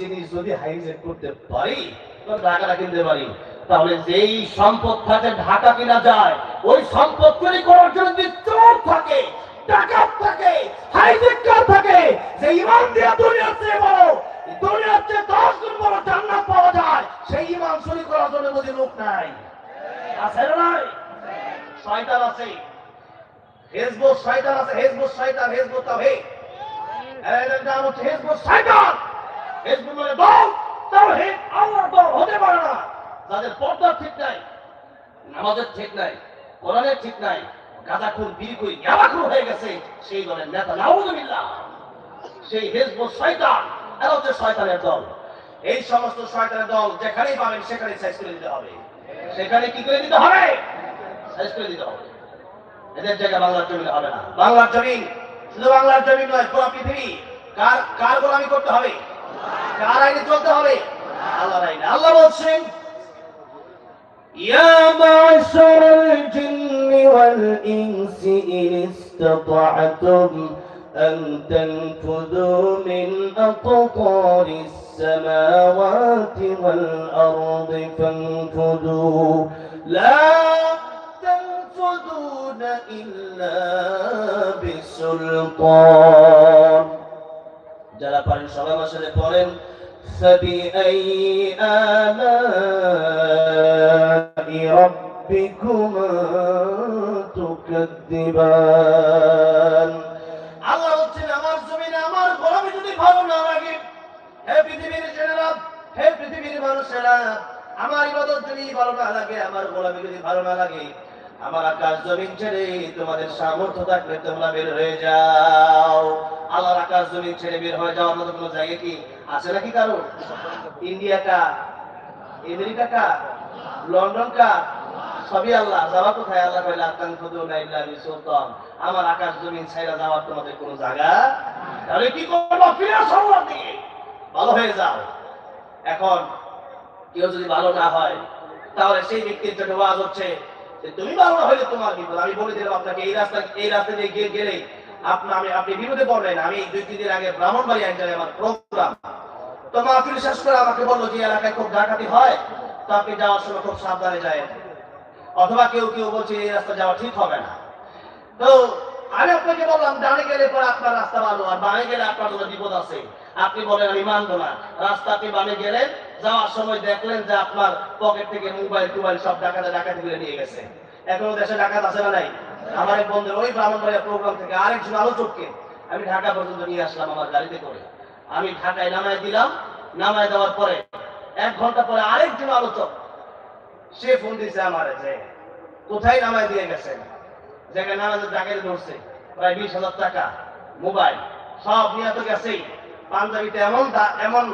জিনিস যদি হাইজেক করতে পারি ঢাকাটা কিনতে পারি। তাহলে যেই সম্পদ থাকে ঢাকা কিনা যায়, ওই সম্পদ তৈরি করার জন্য যদি চোর থাকে, ডাকাত থাকে হাইজেকার থাকে। যে ইমান দিয়ে দুনিয়ার চেয়ে বড়, দুনিয়ার চেয়ে দশ গুণ বড় জান্নাত পাওয়া যায়, সেই ইমান চুরি করার জন্য বুঝি লোক নাই। আছে না নাই? শয়তান আছে। হেজবুত শয়তান আছে, হেজবুত শয়তান নাম হচ্ছে হেজবুত শয়তান। হেজবুত মানে দল তাওহীদ আল্লাহর দল হতে পারে না। যাদের পর্দা ঠিক নাই, নামাজের ঠিক নাই, কোরআনের ঠিক নাই গাঁদাখুর বিড়িকুই ইয়াবাখুর হয়ে গেছে। সেই দলের নেতা নাউজুবিল্লাহ, সেই হেজবুত শয়তান, এরা হচ্ছে শয়তানের দল। এই সমস্ত শয়তানের দল যেখানেই পাবেন সেখানে সাইজ করে দিতে হবে। সেখানে কি করে দিতে হবে? সাইজ করে দিতে হবে। এদের জায়গা বাংলার জমিন হবে না। বাংলার জমিন শুধু বাংলার জমিন নয়, পুরো পৃথিবী। কার কার গোলামি করতে হবে? কার আইনে চলতে হবে আল্লাহর আইনে আল্লাহ বলছেন يا معشر الجن والإنس إن استطعتم أن تنفذوا من أقطار السماوات والأرض فانفذوا لا تنفذون إلا بسلطان যারা পারেন সবাই আমার সাথে পড়েন فبأي آلاء ربكما تكذبان আল্লাহ বলছেন আমার জমিনে আমার গোলামি যদি ভালো না লাগে হে পৃথিবীর জেনেরা হে পৃথিবীর মানুষেরা আমার ইবাদত যদি ভালো না লাগে আমার গোলামি যদি ভালো না লাগে আমার আকাশ জমিন ছেড়ে তোমাদের সামর্থ্য থাকলে তোমরা বের হয়ে যাও আল্লাহর আকাশ জমিন ছেড়ে বের হয়ে যাওয়ার মতো কোনো জায়গা কি আছে নাকি কারও? ইন্ডিয়া কা আমেরিকা কা লন্ডন কা সবই আল্লাহ। যাওয়া কোথায়? আল্লাহ কইলা আতান খুদু না ইল্লা আমার আকাশ জমিন ছাইরা যাওয়ার তোমাদের কোনো জায়গা তাহলে কি করব? ফিরে আসো দিকে। ভালো হয়ে যাও। এখন কেউ যদি ভালো না হয়, তাহলে সেই ব্যক্তির জন্য ওয়াজ হচ্ছে তুমি ভালো হইলে তোমার বিপদ আমি বলে দিলাম আপনাকে, এই রাস্তা এই রাস্তা দিয়ে গিয়ে গেলে আপনার আমি আপনি বিপদে পড়বেন আমি দুই, তিন দিন আগে ব্রাহ্মণবাড়ি জায়গায় আমার প্রোগ্রাম তো মাহফিল শেষ করে আমাকে বলল যে এলাকায় খুব ডাকাতি হয়, তো আপনি যাওয়ার সময় খুব সাবধানে যায় অথবা কেউ কেউ বলছে, এই রাস্তা যাওয়া ঠিক হবে না। তো আমি আপনাকে বললাম, ডানে গেলে পরে আপনার রাস্তা ভালো, আর বামে গেলে আপনার কোনো বিপদ আছে। আপনি বলেন, আমি মানবো না। রাস্তা আপনি বামে গেলেন, যাওয়ার সময় দেখলেন যে আপনার পকেট থেকে মোবাইল টোবাইল সব ডাকাতে ডাকাতি করে নিয়ে গেছে। এখনও দেশে ডাকাত আছে না নাই? আমার এক বন্ধুর ওই ব্রাহ্মণবাড়িয়া প্রোগ্রাম থেকে আরেকজন আলোচককে আমি ঢাকা পর্যন্ত নিয়ে আসলাম আমার গাড়িতে করে। আমি ঢাকায় নামায় দিলাম, নামায় দেওয়ার পরে এক ঘণ্টা পরে আরেকজন আলোচক, সে ফোন দিছে আমার যে, কোথায় নামায় দিয়ে গেছেন? জায়গায় নামাজের ডাকাতি ধরছে, প্রায় বিশ হাজার টাকা, মোবাইল, সব নিয়ে তো গেছেই। পাঞ্জাবিতে এমন এমন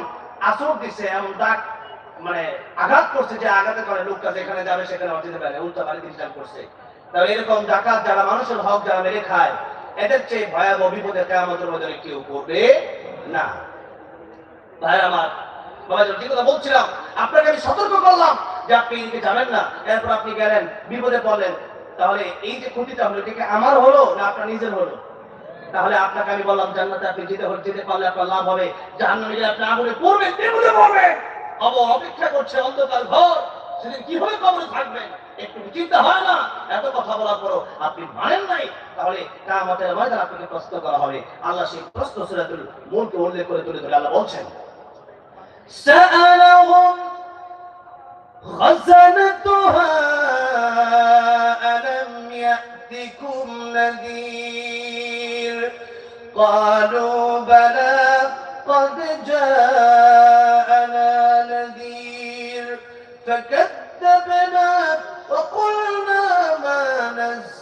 আসর দিছে, এমন দাগ মানে আঘাত করছে যে আঘাতের করে লোকটা যেখানে যাবে সেখানে অচিতে পারে উল্টা বাড়ি করছে। তবে এরকম ডাকাত যারা মানুষের হক যারা মেরে খায়, এদের চেয়ে ভয়াবহ বিপদে কেমতের মধ্যে কেউ করবে না। ভাই আমার যে তাহলে আমার হলো না আপনার নিজের হলো? তাহলে আপনাকে আমি বললাম আপনি আপনার লাভ হবে। আপনি অপেক্ষা করছে অন্ধকার ঘর। সেদিন কিভাবে কবরে থাকবেন একটু চিন্তা হয় না এত কথা বলার পরও আপনি মানেন নাই তাহলে কামতের ময়দান আপনাকে প্রশ্ন করা হবে আল্লাহ সেই প্রশ্ন সুরাতুল মূলকে উল্লেখ করে তুলে ধরে আল্লাহ বলছেন سألهم خزنتها ألم يأتكم نذير قالوا بلى قد جاءنا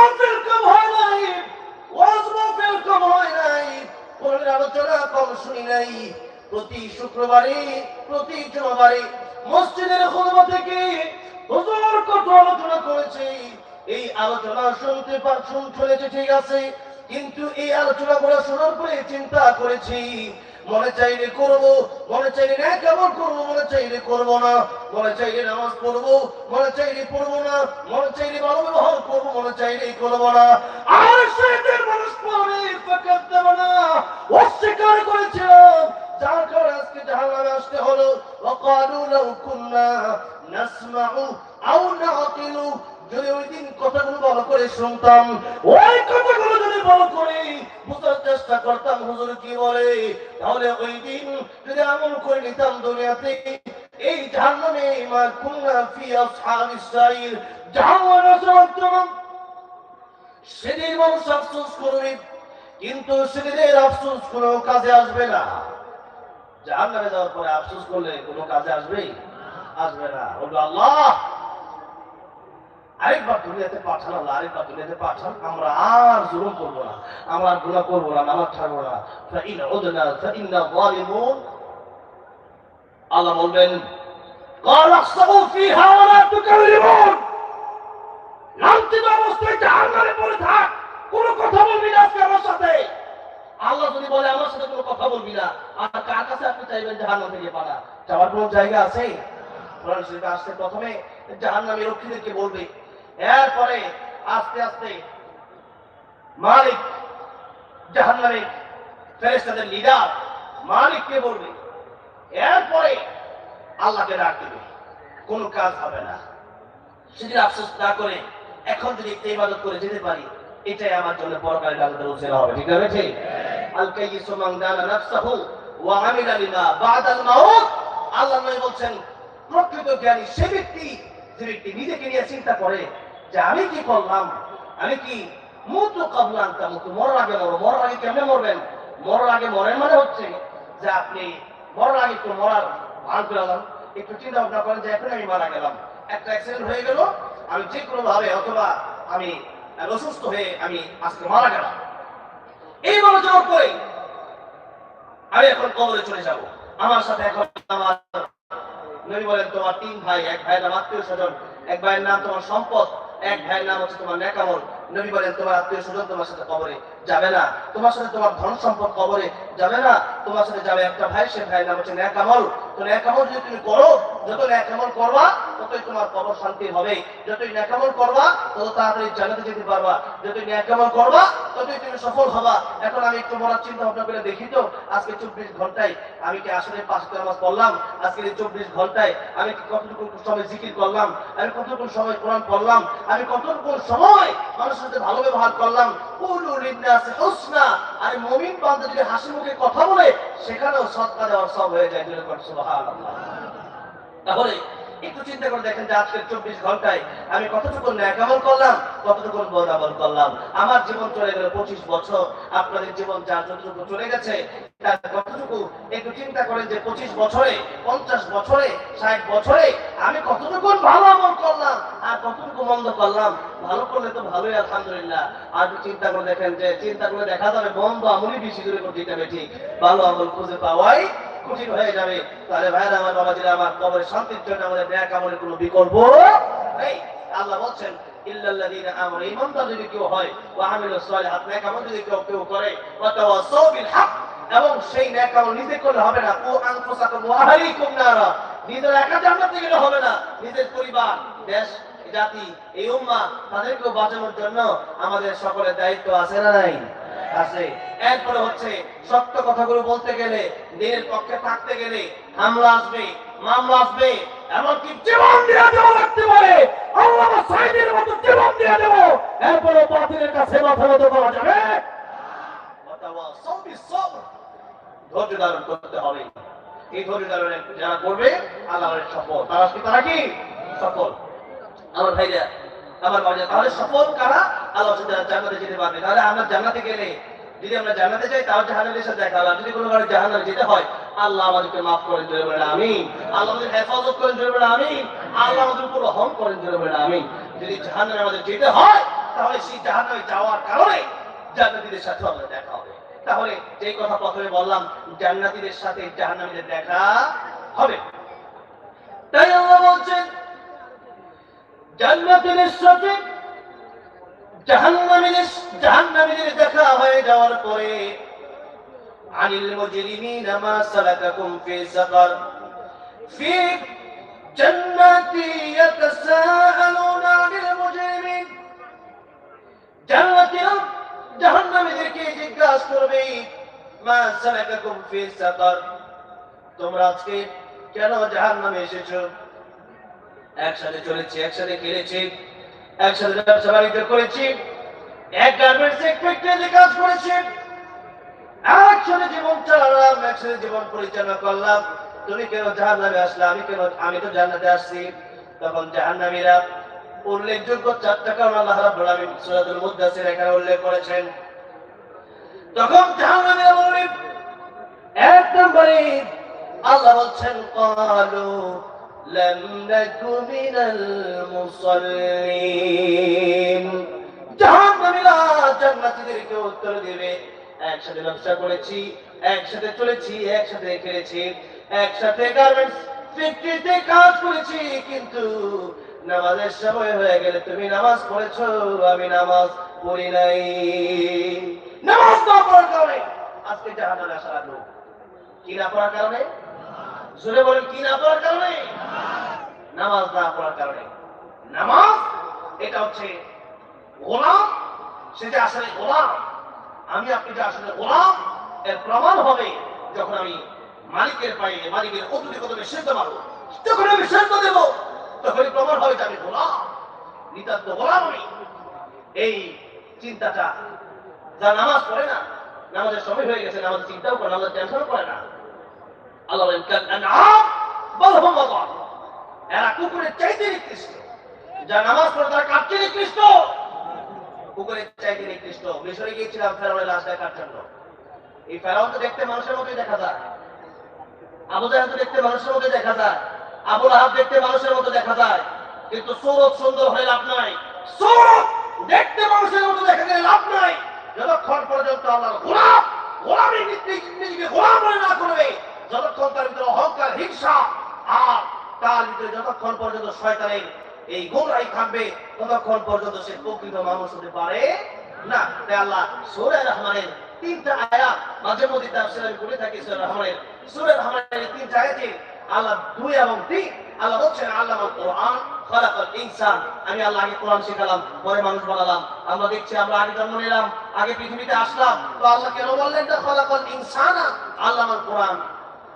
মাহফিল কম হয় নাই, ওয়াজ মাহফিল কম হয় নাই কোরআনের আলোচনা কম শুনি নাই। প্রতি শুক্রবারে, প্রতি জুমাবারে মসজিদের খুতবা থেকে হুজুর কত আলোচনা করেছে, এই আলোচনা শুনতে পার শুন ঠিক আছে, কিন্তু এই আলোচনাগুলো শোনার পরে চিন্তা করেছি মনে চাইলে করব মনে চাইলে না কেমন করবো মনে চাইলে করব না মনে চাইলে নামাজ পড়বো মনে চাইলে পড়বো না মনে চাইলে ভালো ব্যবহার করবো মনে চাইলে করবো না আর সেদের মানুষ পরে ফাঁকাত দেব না অস্বীকার করেছিলাম যার কারণে আজকে জাহান্নামে আসতে হলো وقالوا لو كنا نسمع أو نعقل যদি ওই দিন কথাগুলো করে শুনতাম, ওই কথাগুলো যদি করে বুঝার চেষ্টা করতাম, হুজুর কি বলে? তাহলে ওই দিন যদি আমল করে নিতাম দুনিয়াতে, এই জাহান্নামে মা ফি জাহান্নামে সেদিন মানুষ আফসোস করবে, কিন্তু সেদিনের আফসোস কোনো কাজে আসবে না। জাহান্নামে যাওয়ার পরে আফসোস করলে কোনো কাজে আসবে আসবে না। বলবে, আল্লাহ আরেকবার দুনিয়াতে পাঠান আল্লাহ আরেকবার দুনিয়াতে পাঠান আমরা আর জুলুম করবো না আমরা আর গুনাহ করবো না নামাজ ছাড়বো না فإن عدنا فإنا ظالمون আল্লাহ বলবেন قال اخسئوا فيها ولا تكلمون লাঞ্ছিত অবস্থায় জাহান্নামে পড়ে থাক কোনো কথা বলবি না আজকে আমার সাথে আল্লাহ যদি বলে আমার সাথে কোনো কথা বলবি না আর কার কাছে আপনি চাইবেন জাহান্নাম থেকে পালা যাওয়ার কোনো জায়গা আছে কোরআন শরীফে আসছে প্রথমে জাহান্নামী রক্ষীদেরকে বলবে এরপরে আস্তে আস্তে মালিক জাহান্নামে ফেরেশতাদের লিডার মালিককে বলবে, এরপরে আল্লাহকে ডাক দেবে, কোনো কাজ হবে না। সেদিন আফসোস না করে এখন যদি একটু ইবাদত করে যেতে পারি, এটাই আমার জন্য পরকালে আল্লাহর উসিলা হবে। ঠিক আছে ঠিক আল কাইয়িসু মান দানা নাফসাহু ওয়া আমিলা লিমা বাদাল মাউত। আল্লাহ নবী বলছেন, প্রকৃত জ্ঞানী সে ব্যক্তি, যে ব্যক্তি নিজেকে নিয়ে চিন্তা করে যে আমি কি করলাম আমি কি মুতু কাবলান তা মুতু মরার আগে মরো। মরার আগে কেমনে মরবেন? মরার আগে মরেন মানে হচ্ছে যে আপনি মরার আগে একটু মরার করে গেলাম একটু চিন্তা ভাবনা করেন যে এখন আমি মারা গেলাম। একটা অ্যাক্সিডেন্ট হয়ে গেল। আমি যে কোনো ভাবে অথবা আমি অসুস্থ হয়ে আমি আজকে মারা গেলাম। এই মনোযোগ করে আমি এখন কবরে চলে যাব। আমার সাথে এখন আমার নবী বলেন, তোমার তিন ভাই, এক ভাইয়ের নাম আত্মীয় স্বজন, এক ভাইয়ের নাম তোমার সম্পদ। এক ভাইয়ের নাম হচ্ছে তোমার নেকামল। নবী বলেন, তোমার আত্মীয় স্বজন তোমার সাথে কবরে যাবে না। তোমার সাথে তোমার ধন সম্পদ কবরে যাবে না। তোমার সাথে যাবে একটা ভাই, সে ভাইয়ের নাম হচ্ছে নেকামল তো নেকামল যদি তুমি করো যত নেকামল করবা, ততই তোমার কবর শান্তি হবে। যতই নেকামল করবা, তত তাড়াতাড়ি জানাতে যেতে পারবা। যতই নেকামল করবা, ততই তুমি সফল হবা। এখন আমি একটু মরার চিন্তা ভাবনা করে দেখি তো, আজকে চব্বিশ ঘন্টায় আমি কি আসলে পাঁচ নামাজ পড়লাম? আজকে এই চব্বিশ ঘন্টায় আমি কতটুকু সময় জিকির করলাম? আমি কতটুকু সময় কোরআন পড়লাম? আমি কতটুকু সময় মানুষের সাথে ভালো ব্যবহার করলাম। আর মমিন বান্ধব যদি হাসি মুখে কথা বলে, সেখানেও সৎকা দেওয়ার সব হয়ে যায়। তাহলে একটু চিন্তা করে দেখেন যে আজকের চব্বিশ ঘন্টায় আমি কতটুকু ন্যাকামল করলাম, কতটুকু বদামল করলাম। আমার জীবন চলে গেল পঁচিশ বছর, আপনাদের জীবন যা যতটুকু চলে গেছে, তার কতটুকু? একটু চিন্তা করেন যে পঁচিশ বছরে, পঞ্চাশ বছরে, ষাট বছরে আমি কতটুকু ভালো আমল করলাম আর কতটুকু মন্দ করলাম? ভালো করলে তো ভালোই, আলহামদুলিল্লাহ। আর চিন্তা করে দেখেন যে, চিন্তা করে দেখা যাবে মন্দ আমলই বেশি করে করতে ঠিক। ভালো আমল খুঁজে পাওয়াই কঠিন হয়ে যাবে। তাহলে ভাইরা আমার বাবাজিরা, আমার কবরে শান্তির জন্য আমাদের ন্যাক আমলের কোনো বিকল্প নেই। আল্লাহ বলছেন এবং সেই নিজে করলে হবে না। ও নিজের একা হবে না। নিজের পরিবার, দেশ, জাতি বাঁচানোর জন্য আমাদের সকলের দায়িত্ব আছে না নাই? আছে। এরপরে হচ্ছে সত্য কথাগুলো বলতে গেলে দিনের পক্ষে থাকতে গেলে হামলা আসবে, মামলা আসবে, এমনকি জীবন দিয়ে দেওয়া লাগতে পারে। আল্লাহ সাইদের মতো জীবন দিয়ে দেবো। এরপরে বাতিলের কাছে মাথা মতো করা যাবে। ধৈর্য ধারণ করতে হবে। এই ধৈর্য ধারণে যারা করবে, আল্লাহর সফল। তারা কি তারা কি? সফল। আমার ভাইরা আমার ভাইরা তাহলে সফল কারা? আল্লাহ জান্নাতে যেতে পারবে। তাহলে আমরা জান্নাতে গেলে, যদি আমরা জান্নাতে যাই তাহলে জাহান্নামের সাথে দেখা হবে। যদি কোনো কারণে জাহান্নামে যেতে হয়, আল্লাহ আমাদেরকে মাফ করেন জোরে বলেন আমিন। আল্লাহ আমাদের হেফাজত করেন জোরে বলেন আমিন। আল্লাহ আমাদের উপর রহম করেন জোরে বলেন আমিন। যদি জাহান্নামে আমাদের যেতে হয়, তাহলে সেই জাহান্নামে যাওয়ার কারণে জান্নাতীদের সাথে আমাদের দেখা হবে। তাহলে যে কথা প্রথমে বললাম, জান্নাতীদের সাথে জাহান্নামীদের দেখা হবে। তাই আল্লাহ বলছেন জান্নাতীদের সাথে জাহান্নামীদের জাহান্নামীদের দেখা হয়ে যাওয়ার পরে, আনিল মুজরিমিনা, মা সালাকাকুম ফি সাকার, ফি জান্নাতি ইয়াতাসাআলুনা আনিল মুজরিমিন। জান্নাতীরা জাহান্নামীদেরকে জিজ্ঞাসা করবে, মা সালাকাকুম ফি সাকার, তোমরা আজকে কেন জাহান্নামে এসেছ? একসাথে চলেছি, একসাথে খেলেছি, একসাথে ব্যবসা বাণিজ্য করেছি, এক গার্মেন্টস ফ্যাক্টরিতে কাজ করেছি, একসাথে জীবন চালালাম, একসাথে জীবন পরিচালনা করলাম। তুমি কেন জাহান্নামে আসলে, আমি কেন, আমি তো জান্নাতে আসছি। তখন জাহান্নামীরা উল্লেখযোগ্য চারটা কারণ আল্লাহ রাব্বুল আলামিন সূরাতুল মুদ্দাসির এখানে উল্লেখ করেছেন। তখন জাহান্নামীরা বলবে এক নম্বরে আল্লাহ বলছেন, কালু لم نك من المصلين জাহান্নামীরা জান্নাতীদেরকে উত্তর দেবে একসাথে ব্যবসা করেছি একসাথে চলেছি একসাথে খেলেছি একসাথে গার্মেন্টস ফ্যাক্টরিতে কাজ করেছি কিন্তু নামাজের সময় হয়ে গেলে তুমি নামাজ পড়েছো আমি নামাজ পড়ি নাই নামাজ না পড়ার কারণে আজকে জাহান্নামে আসা লাগলো কি না পড়ার কারণে জোরে বলেন কি না পড়ার কারণে নামাজ না পড়ার কারণে। নামাজ, এটা হচ্ছে গোলাম, সে যে আসলে গোলাম, আমি আপনি যে আসলে গোলাম, এর প্রমাণ হবে যখন আমি মালিকের পায়ে, মালিকের কতটি কতটি সেদ্ধ মারবো। যখন আমি সেদ্ধ দেব তখন প্রমাণ হবে যে আমি গোলাম। নিতান্ত গোলাম আমি। এই চিন্তাটা, যা নামাজ পড়ে না, নামাজের সময় হয়ে গেছে, নামাজের চিন্তাও করে নামাজের টেনশনও করে না। আল্লাহ বলেন কাল বল এরা কুকুরের চাইতে নিকৃষ্ট। যা নামাজ পড়ে তারা চেয়ে নিকৃষ্ট। কুকুরের চাইতে নিকৃষ্ট। মিশরে গিয়েছিলাম ফেরাউনের লাশ দেখার জন্য। এই ফেরাউন তো দেখতে মানুষের মতোই দেখা যায়। আবু জাহেল তো দেখতে মানুষের মতো দেখা যায়। আবুল আহাব দেখতে মানুষের মতো দেখা যায়। কিন্তু সৌরভ সুন্দর হয়ে লাভ নাই। সৌরভ দেখতে মানুষের মতো দেখা গেলে লাভ নাই। যতক্ষণ পর্যন্ত আল্লাহর গোলাম, গোলামী নিজেকে গোলাম মনে না করবে, যতক্ষণ তার ভিতরে অহংকার, হিংসা, আর তার ভিতরে যতক্ষণ পর্যন্ত শয়তানের এই গোমরাই থাকবে ততক্ষণ পর্যন্ত সে প্রকৃত মানুষ হতে পারে না। তাই আল্লাহ সূরা রহমানের তিনটা আয়াত মাঝে মধ্যে তার আমি বলে থাকি, সূরা রহমানের সূরা রহমানের তিনটা আয়াতে আল্লাহ দুই এবং তিন, আল্লাহ বলছেন আল্লাহ কোরআন, খলাকাল ইনসান। আমি কোরআন শিখালাম, পরে মানুষ বানালাম। আমরা দেখছি, আমরা আগে জন্ম নিলাম, আগে পৃথিবীতে আসলাম। তো আল্লাহ কেন বললেন খলাকাল ইনসানা? আল্লাহ কোরআন।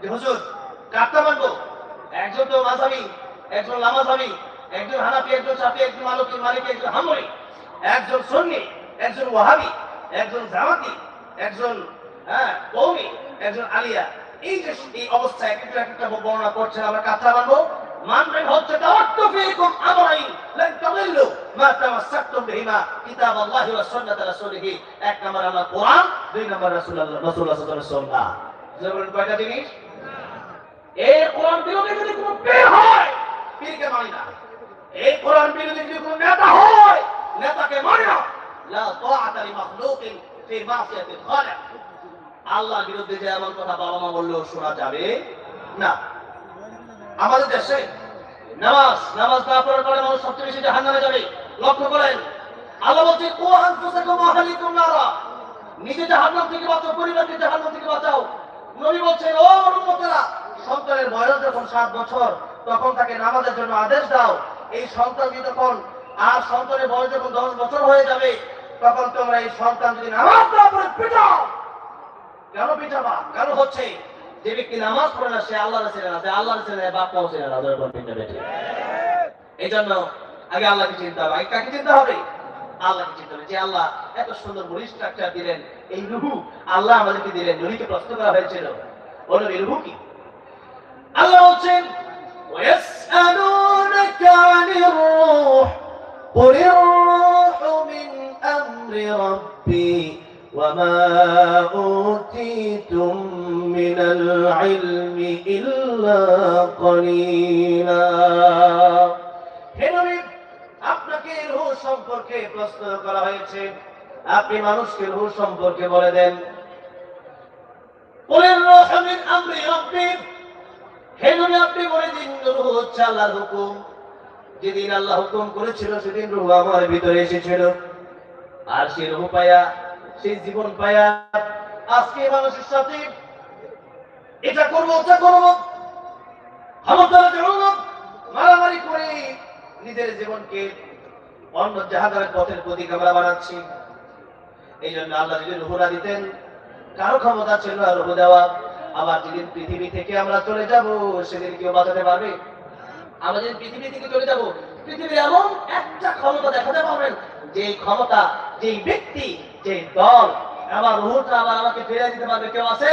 যে হুজুর কারটা মানবো একজন তো মাঝাবি একজন লামাজাবি একজন হানাফি, একজন সাফি, একজন মালকি, মালিক, একজন হামরি একজন সুন্নি, একজন ওয়াহাবি, একজন জামাতি, একজন হ্যাঁ কৌমি, একজন আলিয়া। এই যে এই অবস্থায় একটা একটা বর্ণনা করছেন, আমরা কাঁথা মানবো মানবেন হচ্ছে তাওয়াক্তু ফীকুম আমরাইন লান তাদিল্লু মা তামাসসাকতুম বিহিমা কিতাবাল্লাহি ওয়া সুন্নাত এক নম্বর আল্লাহ কোরআন, দুই নম্বর রাসূলুল্লাহ রাসূলুল্লাহ এই কোরআন বিরোধী যদি কোনো পীর হয়, পীরকে মানি না। এই কোরআন বিরোধী যদি কোনো নেতা হয়, নেতাকে মানি না। লা তাআতা লি মাখলুকিন ফি মাসিয়াতিল খালিক। আল্লাহর বিরুদ্ধে যে এমন কথা বাবা মা বললেও শোনা যাবে না। আমাদের দেশে নামাজ নামাজ না পড়ার কারণে মানুষ সবচেয়ে বেশি জাহান্নামে যাবে। লক্ষ্য করেন, আল্লাহ বলছে কো আনফুসাকুম আহলিকুম নারা। নিজে জাহান্নাম থেকে বাঁচাও, পরিবারকে জাহান্নাম থেকে বাঁচাও। নবী বলছেন, ও উম্মতেরা সন্তানের বয়স যখন সাত বছর, তখন তাকে নামাজের জন্য আদেশ দাও। এই সন্তান যদি তখন আর সন্তানের বয়স যখন দশ বছর হয়ে যাবে, তখন তোমরা এই সন্তান যদি নামাজ না পড়ে, পিটাও। কেন পিটাবা? কেন হচ্ছে? যে ব্যক্তি নামাজ পড়ে না, সে আল্লাহ ছেলে না আল্লাহ ছেলে বাপ মাও ছেলে না এই জন্য আগে আল্লাহকে চিন্তা হবে। আগে কাকে চিন্তা হবে? আল্লাহকে চিন্তা হবে। যে আল্লাহ এত সুন্দর, বডি স্ট্রাকচার দিলেন, এই রুহু আল্লাহ আমাদেরকে দিলেন। নবীকে প্রশ্ন করা হয়েছিল, বলো রুহু কি? আল্লাহ বলছেন ويسألونك عن الروح قل الروح من أمر ربي وما أوتيتم من العلم إلا قليلا হে নবী আপনাকে রুহ সম্পর্কে প্রশ্ন করা হয়েছে আপনি মানুষকে রুহ সম্পর্কে বলে দেন বলেন রুহ মিন আমরি রাব্বি নবী আপনি বলে দিন, রুহ হচ্ছে আল্লাহর হুকুম। যেদিন আল্লাহ হুকুম করেছিল, সেদিন রুহ আমার ভিতরে এসেছিল। আর সেই রুহ পায়া, সেই জীবন পায়া, আজকে মানুষের সাথে এটা করব, ওটা করব। ক্ষমতার জন্য মারামারি করে নিজের জীবনকে অন্য জাহাগারের পথের প্রতীক আমরা বানাচ্ছি। এই জন্য আল্লাহ যদি রুহুরা দিতেন, কারও ক্ষমতা ছিল আর রুহু দেওয়া আবার যেদিন পৃথিবী থেকে আমরা চলে যাব, সেদিন কেউ বাঁচাতে পারবে? আমরা যেদিন পৃথিবী থেকে চলে যাব, পৃথিবীর এমন একটা ক্ষমতা দেখাতে পারবেন, যে ক্ষমতা, যে ব্যক্তি, যে দল, আমার রুহুটা আবার আমাকে ফিরে দিতে পারবে। কেউ আছে?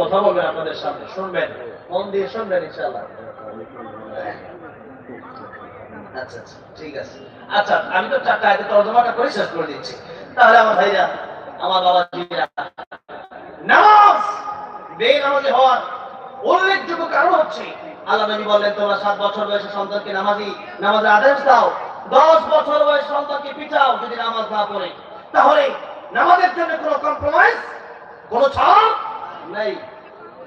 কথা বলবেন আপনাদের সামনে, শুনবেন, মন দিয়ে শুনবেন, ইনশাআল্লাহ। আচ্ছা আচ্ছা তাহলে সন্তানকে নামাজি, নামাজের যদি নামাজ না পড়ে। তাহলে নামাজের জন্য কোনো কম্প্রোমাইজ কোনো ছাড় নেই।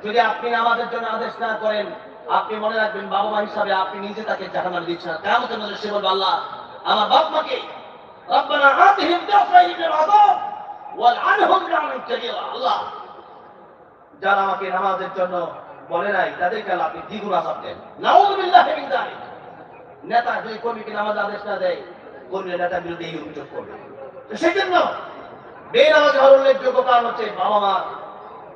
যদি আপনি নামাজের জন্য আদেশ না করেন আপনি মনে রাখবেন বাবা মা হিসাবে আপনি নিজে তাকে জাহান্নামে দিচ্ছেন কেমন মধ্যে সে বলবে, আল্লাহ, আমার বাপ মাকে রব্বানা আতিহিম দাফাইন মিনাল আযাব ওয়ালআনহুম লা'নান কাবীরা আল্লাহ, যারা আমাকে নামাজের জন্য বলে নাই, তাদেরকে আপনি দ্বিগুণ আযাব দেন। নাউযুবিল্লাহি মিন যালিক। নেতা যদি কর্মীকে নামাজ আদেশ না দেয়, কর্মীর নেতার বিরুদ্ধে এই অভিযোগ করবে। তো সেই জন্য বেনামাজ হওয়ার উল্লেখযোগ্য কারণ হচ্ছে বাবা মা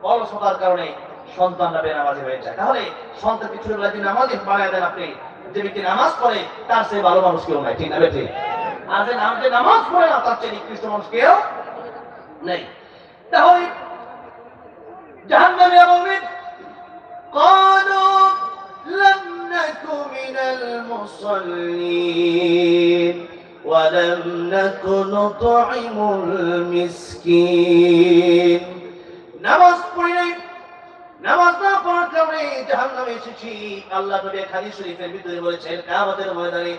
অলসতার কারণে সন্তানরা বেনামাজি হয়ে যায় তাহলে সন্তানকে ছোটবেলা যদি নামাজি বানায় দেন আপনি যে ব্যক্তি নামাজ পড়ে তার সে ভালো মানুষ কেউ নাই ঠিক না বেঠিক আর যে নাম যে নামাজ পড়ে না তার চেয়ে নিকৃষ্ট মানুষ কেউ নেই তাহলে জাহান্নামে বলবেন قالوا لم نك من المصلين ولم نك نطعم المسكين নামাজ পড়ি নাই নামাজ না পড়ার কারণে জাহান্নামে এসেছি। আল্লাহ নবী হাদিস শরীফের ভিতরে বলেছেন, কিয়ামতের ময়দানে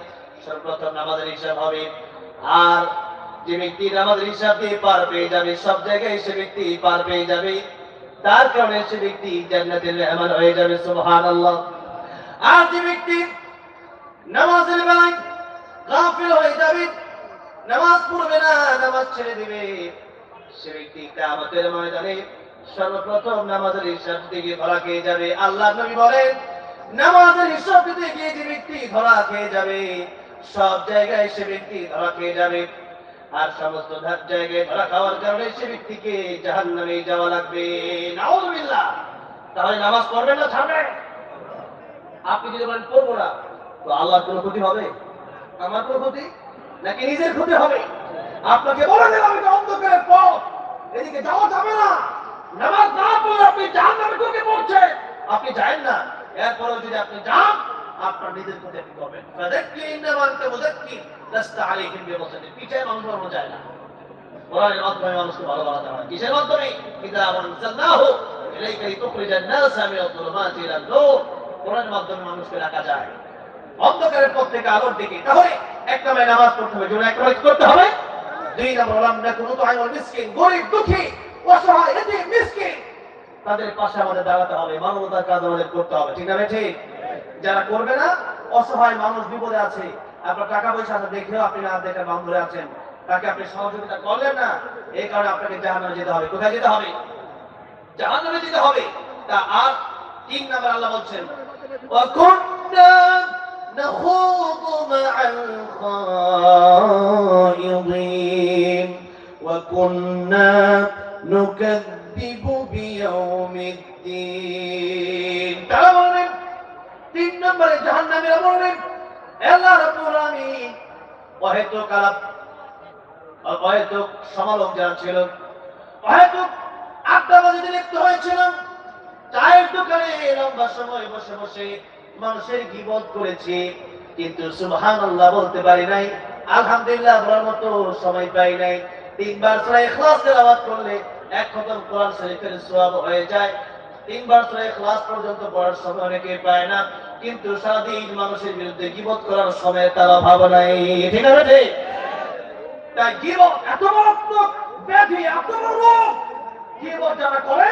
সর্বপ্রথম নামাজের হিসাব হবে। আর যে ব্যক্তি নামাজের হিসাব দিয়ে পার পেয়ে যাবে সব জায়গায় সে ব্যক্তি পার পেয়ে যাবে তার কারণে সে ব্যক্তি জান্নাতের মেহমান হয়ে যাবে, সুবহানাল্লাহ। আর যে ব্যক্তি নামাজের বেলায় গাফিল হয়ে যাবে, নামাজ পড়বে না, নামাজ ছেড়ে দিবে, সে ব্যক্তি কিয়ামতের ময়দানে সর্বপ্রথম নামাজের হিসাব দিকে ধরা খেয়ে যাবে। আল্লাহ নবী বলেন, নামাজের হিসাব দিতে গিয়ে যে ব্যক্তি ধরা খেয়ে যাবে, সব জায়গায় সে ব্যক্তি ধরা খেয়ে যাবে। আর সমস্ত ধা- জায়গায় ধরা খাওয়ার কারণে সে ব্যক্তিকে জাহান্নামে যাওয়া লাগবে। নাউযুবিল্লাহ তাহলে নামাজ পড়বেন না, ছাড়বেন? আপনি যদি বলেন করব না। তো আল্লাহর কোনো ক্ষতি হবে? আমার কোনো ক্ষতি? নাকি নিজের ক্ষতি হবে? আপনাকে বলে দিলাম এটা অন্ধকারের পথ, এদিকে যাওয়া যাবে না। নামাজ না পড়লে আপনি জাহান নামে পড়ছে। আপনি যাবেন না। এরপরেও যদি আপনি যান, আপনার নিজের ক্ষতি আপনি করবেন ফাযাক্কির ইন্নামা আনতা মুযাক্কির, লাস্তা আলাইহিম বিমুসাল্লিম পিছায় মানুষ ধর্ম যায় না। কোরআনের মাধ্যমে মানুষকে ভালো বানাতে হয় কিসের মাধ্যমে? কিতাব আনসালনাহু ইলাইকা লিতুখরিজান নাসা মিনাল যুলুমাতি ইলান নূর। কোরআনের মাধ্যমে মানুষকে রাখা যায়। অন্ধকারের পথ থেকে আলোর দিকে। তাহলে এক নামে নামাজ পড়তে হবে জোরে এক করতে হবে। দুই নম্বর হলাম না কোনো তো আইমল মিসকিন, গরিব দুঃখী। অসহায় এটি মিসকিন তাদের পাশে আমাদের দাঁড়াতে হবে মানবতার কাজ আমাদের করতে হবে ঠিক আছে ঠিক যারা করবে না অসহায় মানুষ বিপদে আছে আপনার টাকা পয়সা আছে দেখেও আপনি না দেখে বান্ধরে আছেন তাকে আপনি সহযোগিতা করলেন না এই কারণে আপনাকে জাহান্নামে যেতে হবে কোথায় যেতে হবে জাহান্নামে যেতে হবে তা আর তিন নাম্বার আল্লাহ বলছেন وكنا نخوض مع الخائضين وكنا نكذب بيوم الدين তারা বলবেন তিন নম্বরে জাহান্নামীরা বলবেন আল্লাহ রাব্বুল আলামিন অহেতুক আলাপ অহেতুক সমালোক যারা ছিল অহেতুক আড্ডাবাজিতে লিপ্ত হয়েছিল চায়ের দোকানে লম্বা সময় বসে বসে মানুষের গিবত করেছে কিন্তু সুবহানাল্লাহ বলতে পারি নাই আলহামদুলিল্লাহ বলার মতো সময় পাই নাই তিনবার সূরা ইখলাস তেলাওয়াত করলে এক খতম কোরআন শরীফের সওয়াব হয়ে যায়। তিনবার সূরা ইখলাস পর্যন্ত পড়ার সময় অনেকে পায় না, কিন্তু সারাদিন মানুষের বিরুদ্ধে গিবত করার সময় তার অভাব নাই। ঠিক আছে? তাই গিবত এত মারাত্মক, ব্যাধি এত গিবত যারা করে,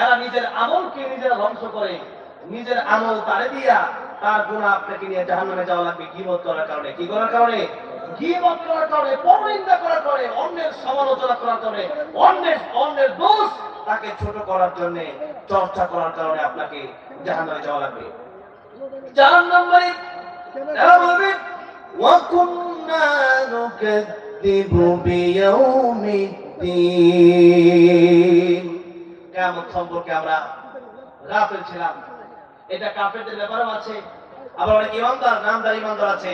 এরা নিজের আমলকে নিজেরা ধ্বংস করে। নিজের আমল তারে দিয়া তার গুণা আপনাকে নিয়ে জাহান্নামে যাওয়া লাগবে, গিবত করার কারণে। কি করার কারণে? গিবত করার কারণে পরনিন্দা করার কারণে অন্যের সমালোচনা করার কারণে অন্যের অন্যের দোষ তাকে ছোট করার জন্য চর্চা করার কারণে আপনাকে জাহান্নামে যাওয়া লাগবে চার নম্বরে এরা বলবে وكنا نكذب بيوم الدين কেমন সম্পর্কে আমরা গাফেল ছিলাম এটা কাফেরদের ব্যাপারেও আছে আবার অনেক ইমানদার নামদার ইমানদার আছে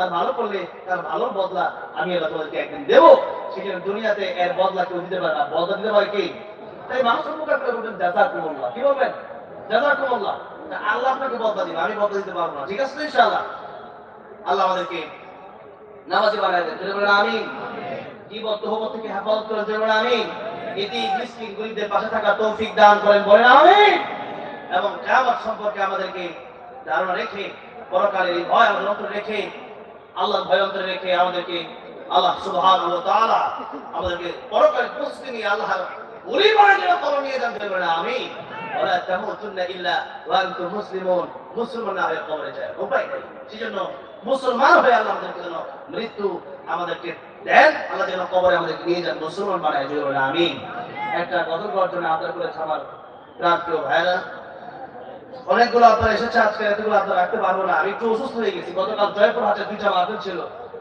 আর ভালো করলে, তার ভালোর বদলা আমি আল্লাহ তোমাদেরকে একদিন দেবো। সেখানে দুনিয়াতে এর বদলা কেউ দিতে পারে না। বদলা দিতে পারে কে? তাই মানুষের মুখে করে বলবেন জাজার কুমল্লা কি বলবেন? জাজার কুমল্লা আল্লাহ আপনাকে বদলা দিবে, আমি বদলা দিতে পারব না। ঠিক আছে ইনশাআল্লাহ? আল্লাহ আমাদেরকে নামাজি বানায় দেন। বলেন, আমিন। জীবত তহবত থেকে হেফাজত করেন বলেন, আমিন। এটি মিসকিন গরিবদের পাশে থাকা তৌফিক দান করেন, বলেন, আমিন। এবং কিয়ামত সম্পর্কে আমাদেরকে ধারণা রেখে, পরকালের ভয় আমাদের অন্তরে রেখে আল্লাহ ভয় রেখে আমাদেরকে আল্লাহ আমাদেরকে পরকালে পৌঁছতে নিয়ে আল্লাহ জন্য মুসলমান। না যায় মুসলমান আল্লাহ যেন মৃত্যু আমাদেরকে আল্লাহ নিয়ে যান, মুসলমান একটা গজল গর্জনে আদর করেছে আমার প্রান্তীয় ভাইরা অনেকগুলো আপনার এসেছে আজকে, এতগুলো আপনার রাখতে পারব না। আমি একটু অসুস্থ হয়ে গেছি। গতকাল জয়পুর হাটে দুইটা মাধ্যম ছিল।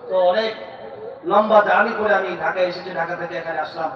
তো অনেক লম্বা জার্নি করে আমি ঢাকায় এসেছি, ঢাকা থেকে এখানে আসলাম।